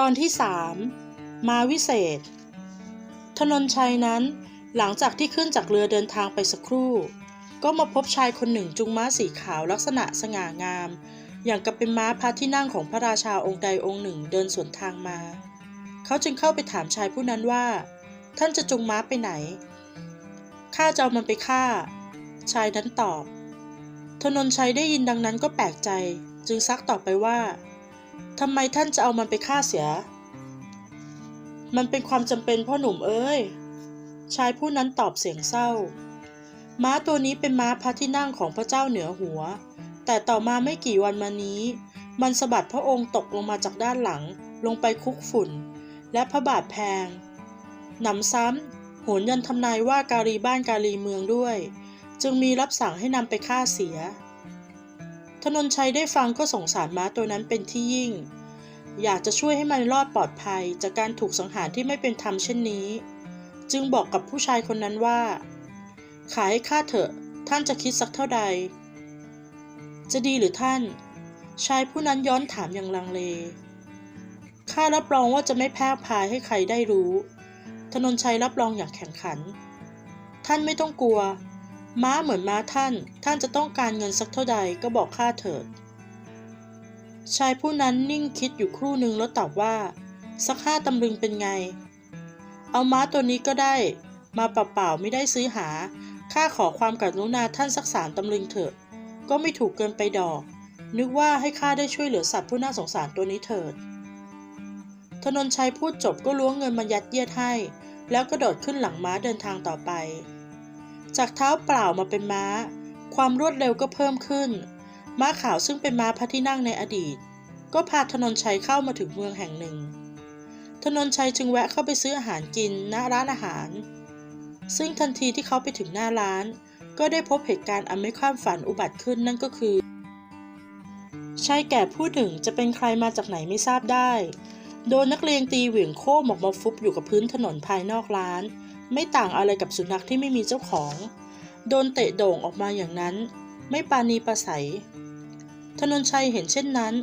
ตอนที่สามมาวิเศษ ถนนชัยนั้นหลังจากที่ขึ้นจากเรือเดินทางไปสักครู่ ก็มาพบชายคนหนึ่งจุงม้าสีขาวลักษณะสง่างาม อย่างกับเป็นม้าพระที่นั่งของพระราชาองค์ใดองค์หนึ่งเดินสวนทางมา เขาจึงเข้าไปถามชายผู้นั้นว่า ท่านจะจุงม้าไปไหนข้าจะเอามันไปฆ่า ชายนั้นตอบถนนชัยได้ยินดังนั้นก็แปลกใจ จึงซักตอบไปว่า ทำไมท่านจะเอามันไปฆ่าเสีย มันเป็นความจำเป็นพ่อหนุ่มเอ้ย ชายผู้นั้นตอบเสียงเศร้า ม้าตัวนี้เป็นม้าพระที่นั่งของพระเจ้าเหนือหัว แต่ต่อมาไม่กี่วันมานี้ มันสะบัดพระองค์ตกลงมาจากด้านหลัง ลงไปคุกฝุ่น และพระบาทแพง หนำซ้ำโหนยันทำนายว่าการีบ้านการีเมืองด้วย จึงมีรับสั่งให้นำไปฆ่าเสีย ถนนชัยได้ฟังก็สงสารม้าตัวนั้นเป็นที่ยิ่ง อยากจะช่วยให้มันรอดปลอดภัยจากการถูกสังหารที่ไม่เป็นธรรมเช่นนี้ จึงบอกกับผู้ชายคนนั้นว่า ขายให้ข้าเถอะ ท่านจะคิดสักเท่าใด จะดีหรือท่าน ชายผู้นั้นย้อนถามอย่างลังเล ข้ารับรองว่าจะไม่แพร่พายให้ใครได้รู้ถนนชัยรับรองอย่างแข็งขัน ท่านไม่ต้องกลัว ม้าเหมือนม้าท่าน ท่านจะต้องการเงินสักเท่าใดก็บอกข้าเถิด ชายผู้นั้นนิ่งคิดอยู่ครู่หนึ่งแล้วตอบว่า สักห้าตำลึงเป็นไง เอาม้าตัวนี้ก็ได้ มาเปล่าๆไม่ได้ซื้อหา ข้าขอความกรุณาท่านสักสามตำลึงเถอะก็ไม่ถูกเกินไปดอก นึกว่าให้ข้าได้ช่วยเหลือสัตว์ผู้น่าสงสารตัวนี้เถิดถนนชัยพูดจบก็ล้วงเงินมายัดเยียดให้ แล้วก็โดดขึ้นหลังม้าเดินทางต่อไป จากเท้าเปล่ามาเป็นม้า ความรวดเร็วก็เพิ่มขึ้น ม้าขาวซึ่งเป็นม้าพระที่นั่งในอดีต ก็พาถนนชัยเข้ามาถึงเมืองแห่งหนึ่ง ถนนชัยจึงแวะเข้าไปซื้ออาหารกินณร้านอาหาร ซึ่งทันทีที่เขาไปถึงหน้าร้าน ก็ได้พบเหตุการณ์อันไม่คาดฝันอุบัติขึ้นนั่นก็คือชายแก่ผู้หนึ่งจะเป็นใครมาจากไหนไม่ทราบได้ โดนนักเลงตีเหวี่ยงโค้มออกมาฟุบอยู่กับพื้นถนนภายนอกร้าน ไม่ต่างอะไรกับสุนัขที่ไม่มีเจ้าของ โดนเตะโด่งออกมาอย่างนั้น ไม่ปานีประสัยถนนชัยเห็นเช่นนั้น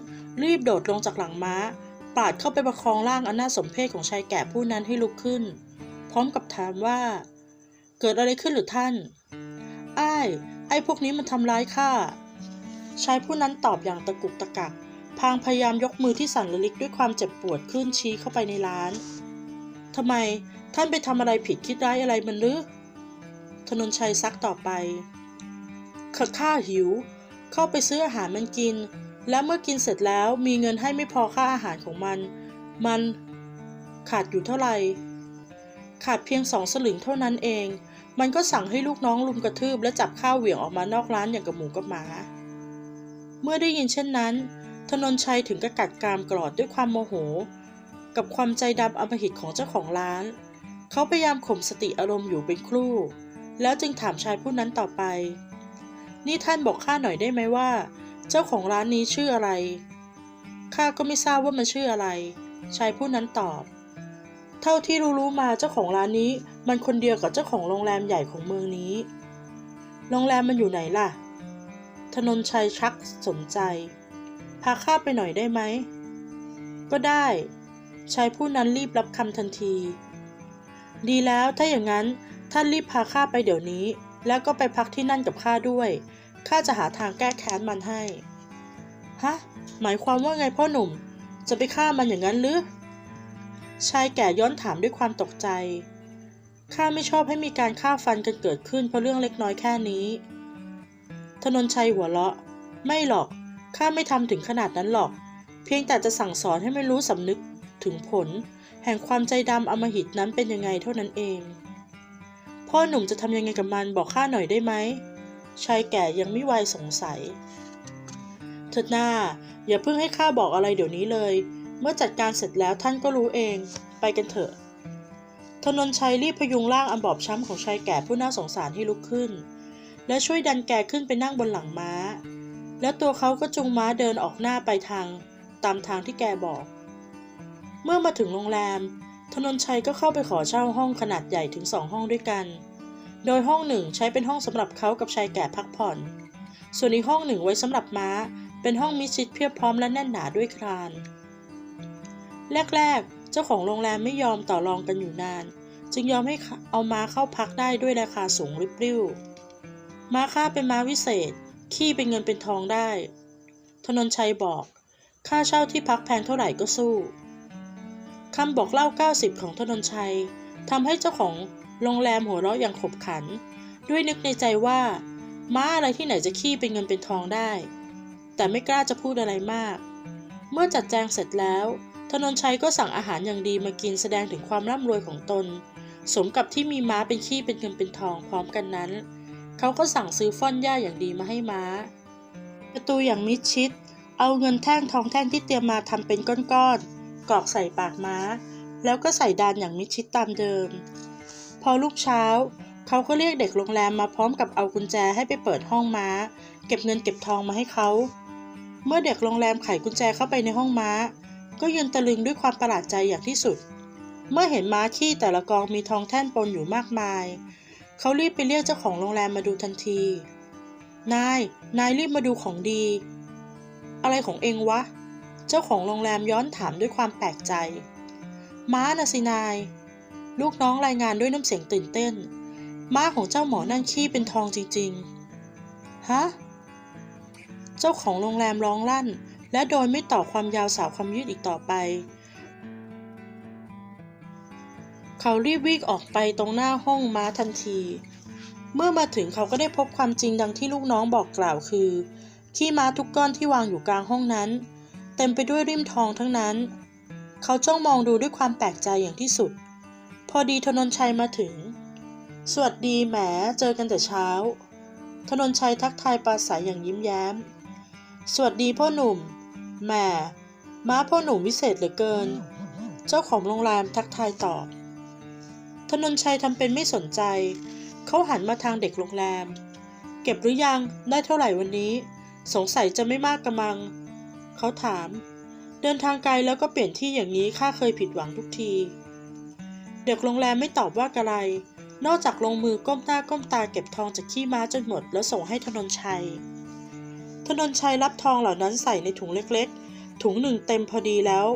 รีบโดดลงจากหลังม้า ปาดเข้าไปประคองร่างอันน่าสมเพชของชายแก่ผู้นั้นให้ลุกขึ้น พร้อมกับถามว่า เกิดอะไรขึ้นหรือท่านอ้ายไอ้พวกนี้มันทำร้ายข้าชายผู้นั้นตอบอย่างตะกุกตะกัก พางพยายามยกมือที่สั่นระลิกด้วยความเจ็บปวดขึ้นชี้เข้าไปในร้านทำไม ท่านไปทำอะไรผิดคิดร้ายอะไรมันหรือถนนชัยซักต่อไปข้าข้าหิว เข้าไปซื้ออาหารมันกิน แล้วเมื่อกินเสร็จแล้วมีเงินให้ไม่พอค่าอาหารของมัน มันขาดอยู่เท่าไหร่ ขาดเพียงสองสลึงเท่านั้นเอง มันก็สั่งให้ลูกน้องลุมกระทืบและจับข้าวเหวี่ยงออกมานอกร้านอย่างกับหมูกับหมา เมื่อได้ยินเช่นนั้นถนนชัยถึงกับกัดกรามกรอดด้วยความโมโห กับความใจดำอมหิตของเจ้าของร้าน เขาพยายามข่มสติอารมณ์อยู่เป็นครู่ แล้วจึงถามชายผู้นั้นต่อไป นี่ท่านบอกข้าหน่อยได้ไหมว่า เจ้าของร้านนี้ชื่ออะไร ข้าก็ไม่ทราบว่ามันชื่ออะไร ชายผู้นั้นตอบ เท่าที่รู้ๆมาเจ้าของร้านนี้มันคนเดียวกับเจ้าของโรงแรมใหญ่ของเมืองนี้ โรงแรมมันอยู่ไหนล่ะถนนชัยชักสนใจ พาข้าไปหน่อยได้ไหม ก็ได้ ชายผู้นั้นรีบรับคำทันที ดีแล้วถ้าอย่างนั้นท่านรีบพาข้าไปเดี๋ยวนี้ แล้วก็ไปพักที่นั่นกับข้าด้วยข้าจะหาทางแก้แค้นมันให้ ฮะ หมายความว่าไงพ่อหนุ่ม จะไปฆ่ามันอย่างนั้นหรือ ชายแก่ย้อนถามด้วยความตกใจ ข้าไม่ชอบให้มีการฆ่าฟันกันเกิดขึ้นเพราะเรื่องเล็กน้อยแค่นี้ถนนชัยหัวเราะ ไม่หรอก ข้าไม่ทำถึงขนาดนั้นหรอก เพียงแต่จะสั่งสอนให้ไม่รู้สำนึก ถึงผล แห่งความใจดำอมหิตนั้นเป็นยังไงเท่านั้นเอง พ่อหนุ่มจะทำยังไงกับมันบอกข้าหน่อยได้ไหมชายแก่ยังไม่ไวายสงสัยเถิดหน้า อย่าเพิ่งให้ข้าบอกอะไรเดี๋ยวนี้เลย เมื่อจัดการเสร็จแล้วท่านก็รู้เอง ไปกันเถอะถนนชัยรีบพยุงร่างอันบอบช้ำของชายแก่ผู้น่าสงสารให้ลุกขึ้น และช่วยดันแกขึ้นไปนั่งบนหลังม้า แล้วตัวเขาก็จูงม้าเดินออกหน้าไปทาง ตามทางที่แกบอก เมื่อมาถึงโรงแรมถนนชัยก็เข้าไปขอเช่าห้องขนาดใหญ่ถึงสองห้องด้วยกัน โดยห้องหนึ่งใช้เป็นห้องสำหรับเขากับชายแก่พักผ่อน ส่วนอีกห้องหนึ่งไว้สำหรับม้า เป็นห้องมิดชิดเพียบพร้อมและแน่นหนาด้วยคราน แรกๆ เจ้าของโรงแรมไม่ยอมต่อรองกันอยู่นาน จึงยอมให้เอาม้าเข้าพักได้ด้วยราคาสูงริบริ่วม้าค่าเป็นม้าวิเศษ ขี้เป็นเงินเป็นทองได้ ธนนชัยบอก ค่าเช่าที่พักแพงเท่าไหร่ก็สู้ คำบอกเล่า 90 ของธนนชัยทำให้เจ้าของโรงแรมหัวเราะอย่างขบขัน ด้วยนึกในใจว่า ม้าอะไรที่ไหนจะขี้เป็นเงินเป็นทองได้ แต่ไม่กล้าจะพูดอะไรมาก เมื่อจัดแจงเสร็จแล้วธนนชัยก็สั่งอาหารอย่างดีมากินแสดงถึงความร่ำรวยของตน สมกับที่มีม้าเป็นขี้เป็นเงินเป็นทองพร้อมกันนั้น เขาก็สั่งซื้อฟ่อนหญ้าอย่างดีมาให้ม้า ประตูอย่างมิดชิด เอาเงินแท่งทองแท่งที่เตรียมมาทำเป็นก้อนๆ กรอกใส่ปากม้า แล้วก็ใส่ดานอย่างมิดชิดตามเดิม พอลูกเช้า เขาก็เรียกเด็กโรงแรมมาพร้อมกับเอากุญแจให้ไปเปิดห้องม้า เก็บเงินเก็บทองมาให้เขา เมื่อเด็กโรงแรมไขกุญแจเข้าไปในห้องม้า ก็ยืนตะลึงด้วยความประหลาดใจอย่างที่สุด เมื่อเห็นม้าขี้แต่ละกองมีทองแท่นปนอยู่มากมาย เขารีบไปเรียกเจ้าของโรงแรมมาดูทันที นาย นายรีบมาดูของดี อะไรของเองวะ เจ้าของโรงแรมย้อนถามด้วยความแปลกใจ ม้านะสินาย ลูกน้องรายงานด้วยน้ำเสียงตื่นเต้น ม้าของเจ้าหมอนั่นขี้เป็นทองจริงๆ ฮะ เจ้าของโรงแรมร้องลั่น และโดยไม่ต่อความยาวสาวความยืดอีกต่อไป เขารีบวิ่งออกไปตรงหน้าห้องม้าทันที เมื่อมาถึงเขาก็ได้พบความจริงดังที่ลูกน้องบอกกล่าวคือขี้ม้าทุกก้อนที่วางอยู่กลางห้องนั้น เต็มไปด้วยริมทองทั้งนั้น เขาจ้องมองดูด้วยความแปลกใจอย่างที่สุด พอดีธนนชัยมาถึง สวัสดีแหมเจอกันแต่เช้า ธนนชัยทักทายปราศัยอย่างยิ้มแย้ม สวัสดีพ่อหนุ่มแหมม้าพ่อหนุ่มวิเศษเหลือเกิน เจ้าของโรงแรมทักทายตอบธนนชัยทำเป็นไม่สนใจ เขาหันมาทางเด็กโรงแรม เก็บหรือยังได้เท่าไหร่วันนี้ สงสัยจะไม่มากกระมัง เขาถาม เดินทางไกลแล้วก็เปลี่ยนที่อย่างนี้ข้าเคยผิดหวังทุกที เด็กโรงแรมไม่ตอบว่าอะไร นอกจากลงมือก้มหน้าก้มตาเก็บทองจากขี้ม้าจนหมด แล้วส่งให้ธนนชัย ธนนชัยรับทองเหล่านั้นใส่ในถุงเล็กๆ ถุงหนึ่งเต็มพอดีแล้ว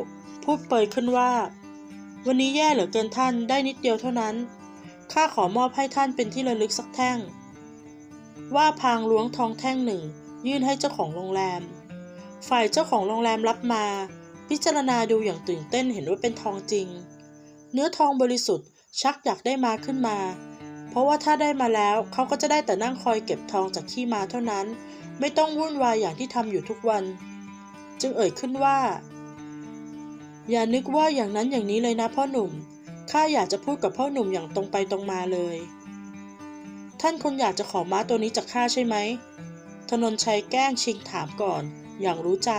พูดเปยขึ้นว่า วันนี้แย่เหลือเกินท่านได้นิดเดียวเท่านั้นข้าขอมอบให้ท่านเป็นที่ระลึกสักแท่ง ว่าพางล้วงทองแท่งหนึ่งยื่นให้เจ้าของโรงแรม ฝ่ายเจ้าของโรงแรมรับมา พิจารณาดูอย่างตื่นเต้นเห็นว่าเป็นทองจริง เนื้อทองบริสุทธิ์ ชักอยากได้มาขึ้นมา เพราะว่าถ้าได้มาแล้วเขาก็จะได้แต่นั่งคอยเก็บทองจากขี้มาเท่านั้น ไม่ต้องวุ่นวายอย่างที่ทำอยู่ทุกวัน จึงเอ่ยขึ้นว่า อย่านึกว่าอย่างนั้นอย่างนี้เลยนะพ่อหนุ่มข้าอยากจะพูดกับพ่อหนุ่มอย่างตรงไปตรงมาเลย ท่านคงอยากจะขอม้าตัวนี้จากข้าใช่ไหมธนนชัยแกล้งชิงถามก่อน อย่างรู้ใจ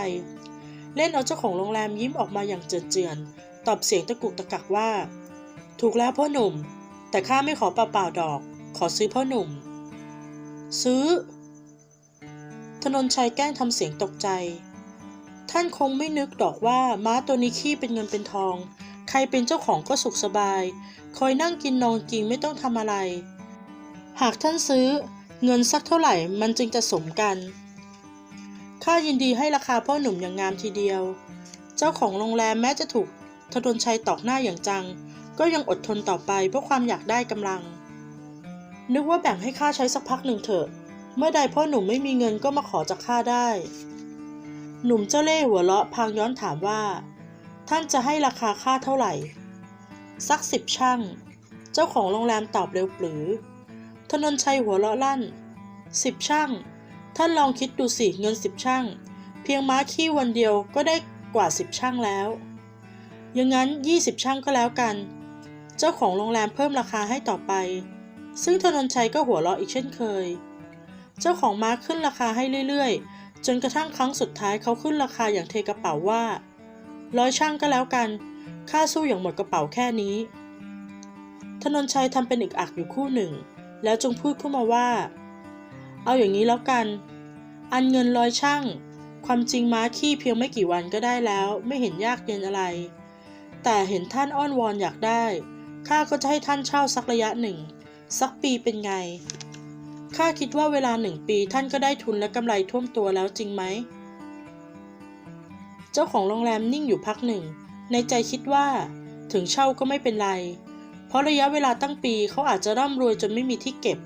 เล่นเอาเจ้าของโรงแรมยิ้มออกมาอย่างเจือนๆตอบเสียงตะกุกตะกักว่า ถูกแล้วพ่อหนุ่ม แต่ข้าไม่ขอเปล่าๆดอก ขอซื้อพ่อหนุ่ม ซื้อ ธนนชัยแกล้งทำเสียงตกใจ ท่านคงไม่นึกดอกว่าม้าตัวนี้ขี้เป็นเงินเป็นทอง ใครเป็นเจ้าของก็สุขสบาย คอยนั่งกินนอนกินไม่ต้องทำอะไร หากท่านซื้อเงินสักเท่าไหร่มันจึงจะสมกัน ข้ายินดีให้ราคาพ่อหนุ่มอย่างงามทีเดียว เจ้าของโรงแรมแม้จะถูกธนนชัยตอกหน้าอย่างจัง ก็ยังอดทนต่อไปเพราะความอยากได้กำลัง นึกว่าแบ่งให้ข้าใช้สักพักหนึ่งเถอะ เมื่อใดพ่อหนุ่มไม่มีเงินก็มาขอจากข้าได้ หนุ่มเจ้าเล่ห์หัวเราะพางย้อนถามว่า ท่านจะให้ราคาค่าเท่าไหร่ สักสิบช่าง เจ้าของโรงแรมตอบเร็วปรือธนนชัยหัวเราะลั่นสิบช่าง ท่านลองคิดดูสิเงินสิบช่าง เพียงม้าขี้วันเดียวก็ได้กว่าสิบช่างแล้ว อย่างนั้นยี่สิบช่างก็แล้วกัน เจ้าของโรงแรมเพิ่มราคาให้ต่อไป ซึ่งธนนชัยก็หัวเราะอีกเช่นเคย เจ้าของม้าขึ้นราคาให้เรื่อยๆ จนกระทั่งครั้งสุดท้ายเขาขึ้นราคาอย่างเทกระเป๋าว่าร้อยช่างก็แล้วกัน ค่าสู้อย่างหมดกระเป๋าแค่นี้ ธนนชัยทำเป็นอึกอักอยู่คู่หนึ่ง แล้วจงพูดขึ้นมาว่า เอาอย่างนี้แล้วกัน อันเงินร้อยช่าง ความจริงม้าขี้เพียงไม่กี่วันก็ได้แล้ว ไม่เห็นยากเย็นอะไร แต่เห็นท่านอ้อนวอนอยากได้ ข้าก็จะให้ท่านเช่าสักระยะหนึ่ง สักปีเป็นไง ข้าคิดว่าเวลาหนึ่งปีท่านก็ได้ทุนและกำไรท่วมตัวแล้วจริงไหม เจ้าของโรงแรมนิ่งอยู่พักหนึ่ง ในใจคิดว่าถึงเช่าก็ไม่เป็นไร เพราะระยะเวลาตั้งปีเขาอาจจะร่ำรวยจนไม่มีที่เก็บ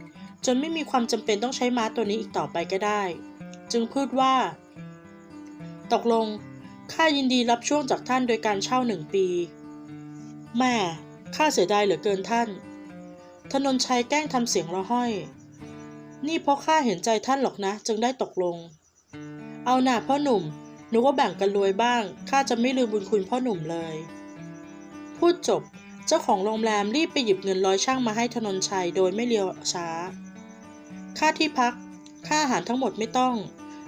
จนไม่มีความจำเป็นต้องใช้ม้าตัวนี้อีกต่อไปก็ได้ จึงพูดว่า ตกลงข้ายินดีรับช่วงจากท่านโดยการเช่าหนึ่งปี แม่ข้าเสียดายเหลือเกินท่าน ธนนชัยแกล้งทำเสียงระห้อย นี่เพราะข้าเห็นใจท่านหรอกนะ จึงได้ตกลง เอาหน่าพ่อหนุ่มหนูว่าแบ่งกันรวยบ้างข้าจะไม่ลืมบุญคุณพ่อหนุ่มเลย พูดจบ เจ้าของโรงแรมรีบไปหยิบเงินร้อยช่างมาให้ธนนชัยโดยไม่เลียวช้า ค่าที่พัก ค่าอาหารทั้งหมดไม่ต้อง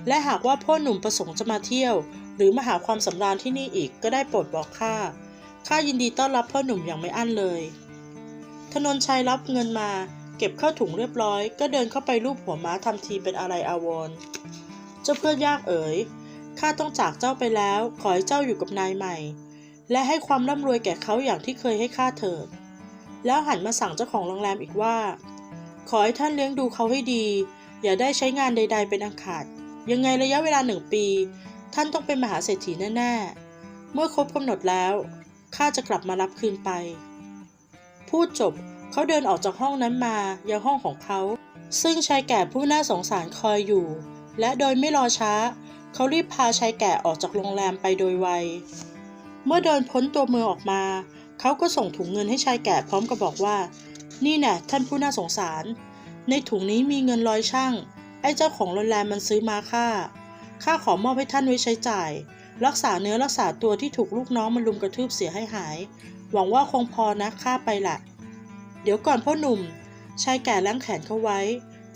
และหากว่าพ่อหนุ่มประสงค์จะมาเที่ยว หรือมาหาความสำราญที่นี่อีกก็ได้โปรดบอกข้าข้ายินดีต้อนรับพ่อหนุ่มอย่างไม่อั้นเลย ธนนชัยรับเงินมา เก็บเข้าถุงเรียบร้อย ก็เดินเข้าไปรูปหัวม้าทำทีเป็นอะไรอาวรณ์เจ้าเพื่อนยากเอ๋ยข้าต้องจากเจ้าไปแล้ว ขอให้เจ้าอยู่กับนายใหม่ และให้ความร่ำรวยแก่เขาอย่างที่เคยให้ข้าเถิด แล้วหันมาสั่งเจ้าของโรงแรมอีกว่า ขอให้ท่านเลี้ยงดูเขาให้ดี อย่าได้ใช้งานใด ๆ เป็นอันขาด ยังไงระยะเวลาหนึ่งปี ท่านต้องเป็นมหาเศรษฐีแน่ๆ เมื่อครบกำหนดแล้วข้าจะกลับมารับคืนไป พูดจบเขาเดินออกจากห้องนั้นมายังห้องของเขา ซึ่งชายแก่ผู้น่าสงสารคอยอยู่ และโดยไม่รอช้า เขารีบพาชายแก่ออกจากโรงแรมไปโดยไว เมื่อเดินพ้นตัวเมืองออกมา เขาก็ส่งถุงเงินให้ชายแก่พร้อมกับบอกว่า นี่แน่ท่านผู้น่าสงสาร ในถุงนี้มีเงินร้อยช่าง ไอ้เจ้าของโรงแรมมันซื้อมาค่าข้าขอมอบให้ท่านไว้ใช้จ่าย รักษาเนื้อรักษาตัวที่ถูกลูกน้องมันลุมกระทืบเสียให้หาย หวังว่าคงพอนะข้าไปละเดี๋ยวก่อนพ่อหนุ่ม ชายแก่ล้างแขนเขาไว้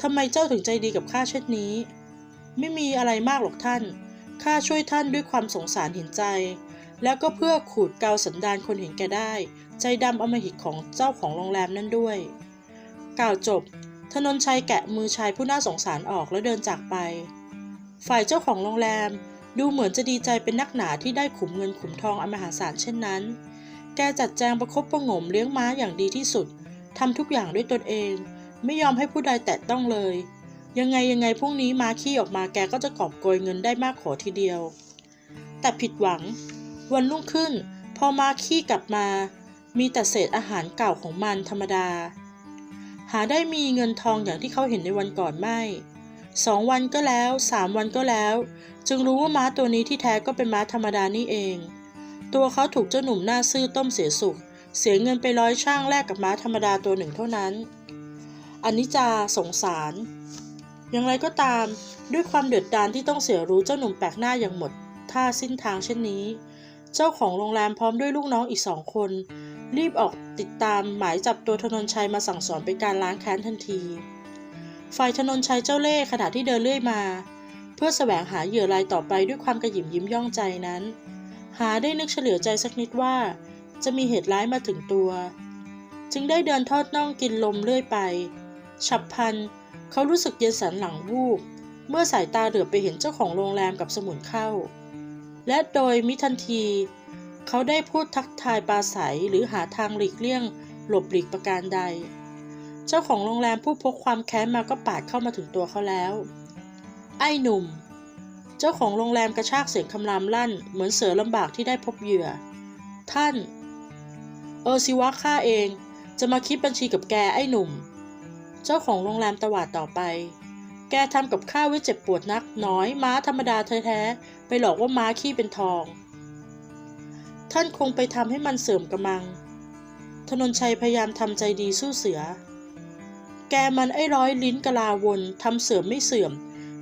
ทำไมเจ้าถึงใจดีกับข้าเช่นนี้ ไม่มีอะไรมากหรอกท่านข้าช่วยท่านด้วยความสงสารเห็นใจ แล้วก็เพื่อขูดเกาสันดานคนเห็นแก่ได้ ใจดำอมหิตของเจ้าของโรงแรมนั่นด้วย กล่าวจบ ธนนชัยแกะมือชายผู้น่าสงสารออกแล้วเดินจากไป ฝ่ายเจ้าของโรงแรมดูเหมือนจะดีใจเป็นนักหนาที่ได้ขุมเงินขุมทองอันมหาศาลเช่นนั้น แกจัดแจงประคบประงมเลี้ยงม้าอย่างดีที่สุด ทำทุกอย่างด้วยตนเอง ไม่ยอมให้ผู้ใดแตะต้องเลย ยังไงยังไงพรุ่งนี้ม้าขี้ออกมาแกก็จะกอบโกยเงินได้มากขอทีเดียว แต่ผิดหวัง วันรุ่งขึ้น พอม้าขี้กลับมา มีแต่เศษอาหารเก่าของมันธรรมดา หาได้มีเงินทองอย่างที่เขาเห็นในวันก่อนไม่ สองวันก็แล้วสามวันก็แล้ว จึงรู้ว่าม้าตัวนี้ที่แท้ก็เป็นม้าธรรมดานี่เอง ตัวเขาถูกเจ้าหนุ่มหน้าซื่อต้มเสียสุข เสียเงินไปร้อยช่างแลกกับม้าธรรมดาตัวหนึ่งเท่านั้นอันนี้จาสงสาร อย่างไรก็ตาม ด้วยความเดือดดาลที่ต้องเสียรู้เจ้าหนุ่มแปลกหน้าอย่างหมดท่าสิ้นทางเช่นนี้ เจ้าของโรงแรมพร้อมด้วยลูกน้องอีกสองคน รีบออกติดตามหมายจับตัวธนนชัยมาสั่งสอนเป็นการล้างแค้นทันที ฝ่ายธนนชัยเจ้าเล่ห์ขณะที่เดินเลื่อยมา เพื่อแสวงหาเหยื่อรายต่อไปด้วยความกระหยิมยิ้มย่องใจนั้น หาได้นึกเฉลียวใจสักนิดว่า จะมีเหตุร้ายมาถึงตัว จึงได้เดินทอดน่องกินลมเลื่อยไป ฉับพลันเขารู้สึกเย็นสันหลังวูบเมื่อสายตาเหลือบไปเห็นเจ้าของโรงแรมกับสมุนเข้า และโดยมิทันที เขาได้พูดทักทายปราศัยหรือหาทางหลีกเลี่ยง หลบหลีกประการใด เจ้าของโรงแรมผู้พกความแค้นมาก็ปาดเข้ามาถึงตัวเขาแล้ว ไอ้หนุ่ม เจ้าของโรงแรมกระชากเสียงคำรามลั่น เหมือนเสือลำบากที่ได้พบเหยื่อ ท่าน เออสิวะข้าเอง จะมาคิดบัญชีกับแกไอ้หนุ่ม เจ้าของโรงแรมตวาดต่อไปแกทำกับข้าไว้เจ็บปวดนักน้อยม้าธรรมดาแท้ๆไปหลอกว่าม้าขี้เป็นทอง ท่านคงไปทำให้มันเสื่อมกำลังธนนชัยพยายามทำใจดีสู้เสือ แกมันไอ้ร้อยลิ้นกะลาวนทำเสื่อมไม่เสื่อม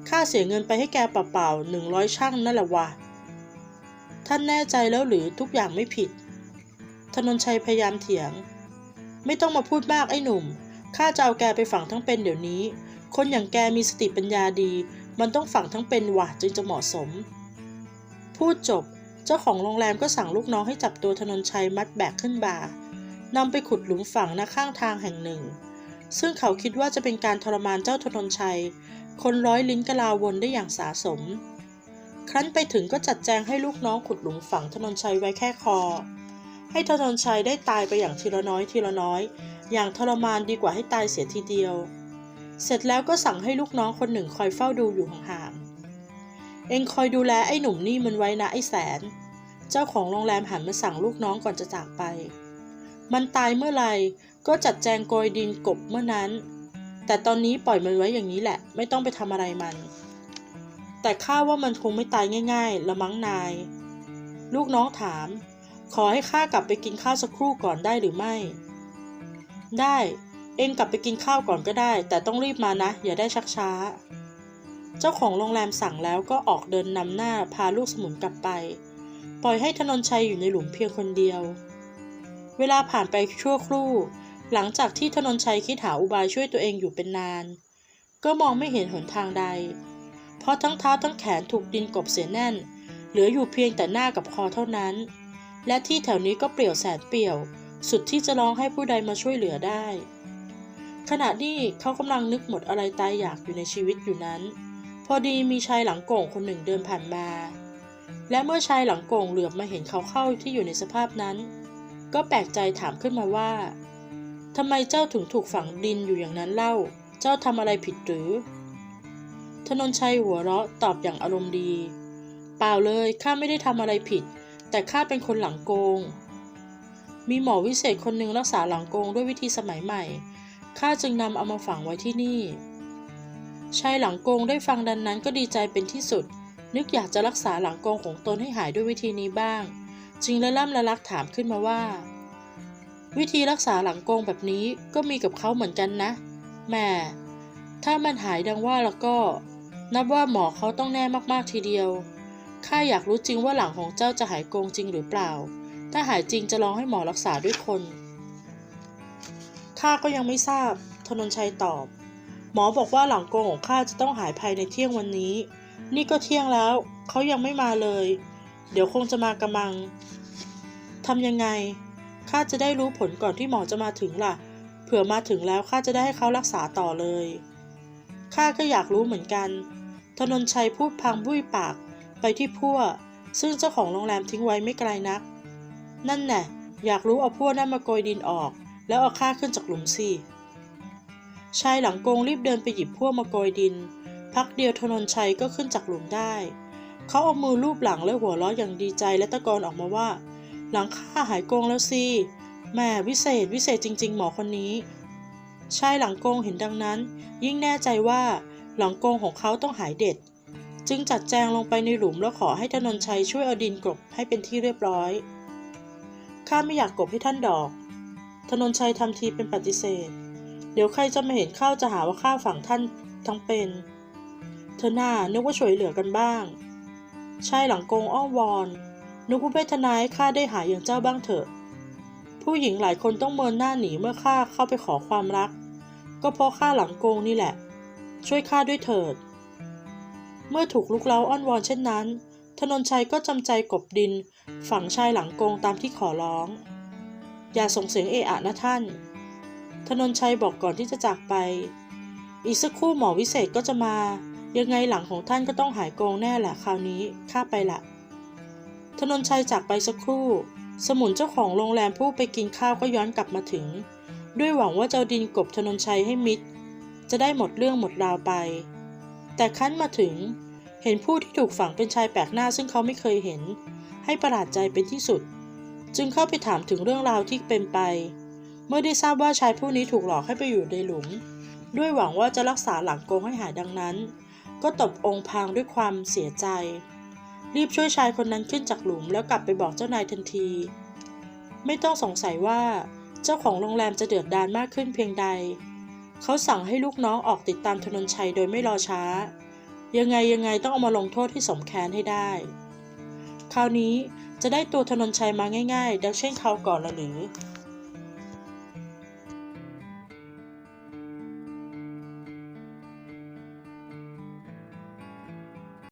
ค่าเสียเงินไปให้แกเปล่าๆหนึ่งร้อยช่างนั่นแหละวะ ท่านแน่ใจแล้วหรือทุกอย่างไม่ผิดธนนชัยพยายามเถียง ไม่ต้องมาพูดมากไอ้หนุ่ม ข้าจะเอาแกไปฝังทั้งเป็นเดี๋ยวนี้ คนอย่างแกมีสติปัญญาดี มันต้องฝังทั้งเป็นวะจึงจะเหมาะสม พูดจบ เจ้าของโรงแรมก็สั่งลูกน้องให้จับตัวธนนชัยมัดแบกขึ้นบ่านำไปขุดหลุมฝังณข้างทางแห่งหนึ่ง ซึ่งเขาคิดว่าจะเป็นการทรมานเจ้าธนนชัย คนร้อยลิ้นกะลาวนได้อย่างสาสม ครั้นไปถึงก็จัดแจงให้ลูกน้องขุดหลุมฝังธนนชัยไว้แค่คอ ให้ธนนชัยได้ตายไปอย่างทีละน้อยทีละน้อย อย่างทรมานดีกว่าให้ตายเสียทีเดียว เสร็จแล้วก็สั่งให้ลูกน้องคนหนึ่งคอยเฝ้าดูอยู่ห่างๆ เองคอยดูแลไอ้หนุ่มนี่มันไว้นะไอ้แสน เจ้าของโรงแรมหันมาสั่งลูกน้องก่อนจะจากไป มันตายเมื่อไหร่ก็จัดแจงโกยดินกบเมื่อนั้น แต่ตอนนี้ปล่อยมันไว้อย่างนี้แหละ ไม่ต้องไปทำอะไรมัน แต่ข้าว่ามันคงไม่ตายง่าย ๆ ละมั้งนาย ลูกน้องถาม ขอให้ข้ากลับไปกินข้าวสักครู่ก่อนได้หรือไม่ ได้ เองกลับไปกินข้าวก่อนก็ได้ แต่ต้องรีบมานะ อย่าได้ชักช้า เจ้าของโรงแรมสั่งแล้วก็ออกเดินนำหน้าพาลูกสมุนกลับไป ปล่อยให้ธนนชัยอยู่ในหลุมเพียงคนเดียว เวลาผ่านไปชั่วครู่ หลังจากที่ธนนชัยคิดหาอุบายช่วยตัวเองอยู่เป็นนาน ก็มองไม่เห็นหนทางใด เพราะทั้งเท้าทั้งแขนถูกดินกบเสียแน่น เหลืออยู่เพียงแต่หน้ากับคอเท่านั้น และที่แถวนี้ก็เปลี่ยวแสนเปลี่ยว สุดที่จะร้องให้ผู้ใดมาช่วยเหลือได้ขณะนี้เขากำลังนึกหมดอะไรตายอยากอยู่ในชีวิตอยู่นั้น พอดีมีชายหลังโก่งคนหนึ่งเดินผ่านมา และเมื่อชายหลังโก่งเหลือบมาเห็นเขาเข้าที่อยู่ในสภาพนั้น ก็แปลกใจถามขึ้นมาว่าทำไมเจ้าถึงถูกฝังดินอยู่อย่างนั้นเล่า เจ้าทำอะไรผิดหรือ ธนนชัยหัวเราะตอบอย่างอารมณ์ดี เปล่าเลยข้าไม่ได้ทำอะไรผิด แต่ข้าเป็นคนหลังโกง มีหมอวิเศษคนหนึ่งรักษาหลังโกงด้วยวิธีสมัยใหม่ข้าจึงนำเอามาฝังไว้ที่นี่ ชายหลังโกงได้ฟังดังนั้นก็ดีใจเป็นที่สุด นึกอยากจะรักษาหลังโกงของตนให้หายด้วยวิธีนี้บ้าง จึงละล่ำละลักถามขึ้นมาว่า วิธีรักษาหลังโกงแบบนี้ก็มีกับเขาเหมือนกันนะแม่ถ้ามันหายดังว่าแล้วก็ นับว่าหมอเขาต้องแน่มากๆทีเดียวข้าอยากรู้จริงว่าหลังของเจ้าจะหายโกงจริงหรือเปล่า ถ้าหายจริงจะลองให้หมอรักษาด้วยคนข้าก็ยังไม่ทราบธนนชัยตอบ หมอบอกว่าหลังโกงของข้าจะต้องหายภายในเที่ยงวันนี้ นี่ก็เที่ยงแล้ว เขายังไม่มาเลย เดี๋ยวคงจะมากระมังทำยังไง ข้าจะได้รู้ผลก่อนที่หมอจะมาถึงล่ะ เผื่อมาถึงแล้วข้าจะได้ให้เขารักษาต่อเลย ข้าก็อยากรู้เหมือนกัน ธนนชัยพูดพังบุ้ยปากไปที่พั่ว ซึ่งเจ้าของโรงแรมทิ้งไว้ไม่ไกลนัก นั่นแน่อยากรู้เอาพั่วนั่นมาโกยดินออก แล้วเอาข้าขึ้นจากหลุมสิ ชายหลังโกงรีบเดินไปหยิบพั่วมาโกยดิน พักเดียวธนนชัยก็ขึ้นจากหลุมได้ เขาเอามือลูบหลังและหัวเราะอย่างดีใจและตะโกนออกมาว่า หลังข้าหายโกงแล้วสิแหม่วิเศษวิเศษจริง ๆ หมอคนนี้ชายหลังโกงเห็นดังนั้น ยิ่งแน่ใจว่าหลังโกงของเขาต้องหายเด็ด จึงจัดแจงลงไปในหลุมแล้วขอให้ธนนชัยช่วยเอาดินกลบให้เป็นที่เรียบร้อยข้าไม่อยากกลบให้ท่านดอก ธนนชัยทำทีเป็นปฏิเสธ เดี๋ยวใครจะมาเห็นเข้าจะหาว่าข้าฝังท่านทั้งเป็น เธอหน้านึกว่าช่วยเหลือกันบ้าง ชายหลังโกงอ้อนวอน นึกว่าเวทนาให้ข้าได้หายอย่างเจ้าบ้างเถอะ ผู้หญิงหลายคนต้องเมินหน้าหนีเมื่อข้าเข้าไปขอความรัก ก็เพราะข้าหลังโกงนี่แหละ ช่วยข้าด้วยเถิด เมื่อถูกลุกเล้าอ้อนวอนเช่นนั้น ธนนชัยก็จำใจกบดิน ฝังชายหลังโกงตามที่ขอร้อง อย่าส่งเสียงเอะอะนะท่าน ธนนชัยบอกก่อนที่จะจากไป อีกสักครู่หมอวิเศษก็จะมา ยังไงหลังของท่านก็ต้องหายโกงแน่แหละคราวนี้ข้าไปละธนนชัยจากไปสักครู่ สมุนเจ้าของโรงแรมผู้ไปกินข้าวก็ย้อนกลับมาถึง ด้วยหวังว่าเจะเอาดินกบธนนชัยให้มิดจะได้หมดเรื่องหมดราวไป แต่คั้นมาถึง เห็นผู้ที่ถูกฝังเป็นชายแปลกหน้าซึ่งเขาไม่เคยเห็น ให้ประหลาดใจเป็นที่สุด จึงเข้าไปถามถึงเรื่องราวที่เป็นไป เมื่อได้ทราบว่าชายผู้นี้ถูกหลอกให้ไปอยู่ในหลุม ด้วยหวังว่าจะรักษาหลังโกงให้หายดังนั้น ก็ตบองค์พางด้วยความเสียใจ รีบช่วยชายคนนั้นขึ้นจากหลุมแล้วกลับไปบอกเจ้านายทันที ไม่ต้องสงสัยว่า เจ้าของโรงแรมจะเดือดดานมากขึ้นเพียงใด เขาสั่งให้ลูกน้องออกติดตามธนนชัยโดยไม่รอช้า ยังไงยังไงต้องเอามาลงโทษที่สมแค้นให้ได้ คราวนี้จะได้ตัวธนนชัยมาง่าย ๆ ดังเช่นคราวก่อนละหรือ